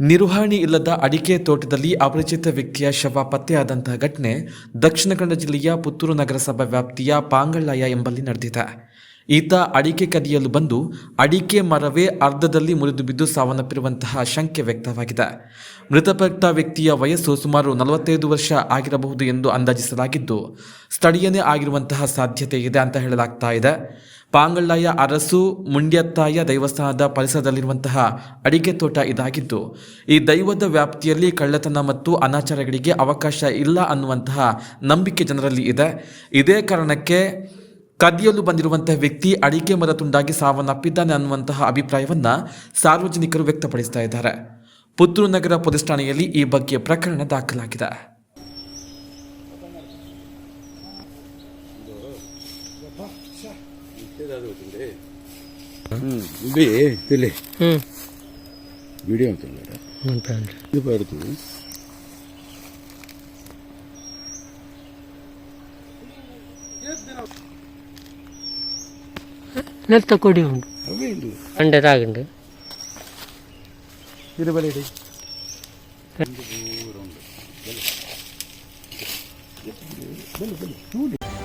ನಿರ್ವಹಣೆ ಇಲ್ಲದ ಅಡಿಕೆ ತೋಟದಲ್ಲಿ ಅಪರಿಚಿತ ವ್ಯಕ್ತಿಯ ಶವ ಪತ್ತೆಯಾದಂತಹ ಘಟನೆ ದಕ್ಷಿಣ ಕನ್ನಡ ಜಿಲ್ಲೆಯ ಪುತ್ತೂರು ನಗರಸಭಾ ವ್ಯಾಪ್ತಿಯ ಪಾಂಗಳ್ಳಾಯ ಎಂಬಲ್ಲಿ ನಡೆದಿದೆ. ಈತ ಅಡಿಕೆ ಕದಿಯಲು ಬಂದು ಅಡಿಕೆ ಮರವೇ ಅರ್ಧದಲ್ಲಿ ಮುರಿದು ಬಿದ್ದು ಸಾವನ್ನಪ್ಪಿರುವಂತಹ ಶಂಕೆ ವ್ಯಕ್ತವಾಗಿದೆ. ಮೃತಪಟ್ಟ ವ್ಯಕ್ತಿಯ ವಯಸ್ಸು ಸುಮಾರು ನಲವತ್ತೈದು ವರ್ಷ ಆಗಿರಬಹುದು ಎಂದು ಅಂದಾಜಿಸಲಾಗಿದ್ದು, ಸ್ಥಳೀಯನೇ ಆಗಿರುವಂತಹ ಸಾಧ್ಯತೆ ಇದೆ ಅಂತ ಹೇಳಲಾಗ್ತಾ ಇದೆ. ಪಾಂಗಳ್ಳಾಯ ಅರಸು ಮುಂಡ್ಯತ್ತಾಯ ದೇವಸ್ಥಾನದ ಪರಿಸರದಲ್ಲಿರುವಂತಹ ಅಡಿಕೆ ತೋಟ ಇದಾಗಿದ್ದು ಈ ದೈವದ ವ್ಯಾಪ್ತಿಯಲ್ಲಿ ಕಳ್ಳತನ ಮತ್ತು ಅನಾಚಾರಗಳಿಗೆ ಅವಕಾಶ ಇಲ್ಲ ಅನ್ನುವಂತಹ ನಂಬಿಕೆ ಜನರಲ್ಲಿ ಇದೆ ಇದೇ ಕಾರಣಕ್ಕೆ ಕದಿಯಲು ಬಂದಿರುವಂತಹ ವ್ಯಕ್ತಿ ಅಡಿಕೆ ಮರ ತುಂಡಾಗಿ ಸಾವನ್ನಪ್ಪಿದ್ದಾನೆ ಅನ್ನುವಂತಹ ಅಭಿಪ್ರಾಯವನ್ನು ಸಾರ್ವಜನಿಕರು ವ್ಯಕ್ತಪಡಿಸ್ತಾ ಇದ್ದಾರೆ ಪುತ್ತೂರು ನಗರ ಪೊಲೀಸ್ ಠಾಣೆಯಲ್ಲಿ ಈ ಬಗ್ಗೆ ಪ್ರಕರಣ ದಾಖಲಾಗಿದೆ ఇది తెలియ వీడియో అవుతుంది ఇది పడుతుంది నెత్త కొడి ఉండు అంటే తాగండి ఇరవై చూడు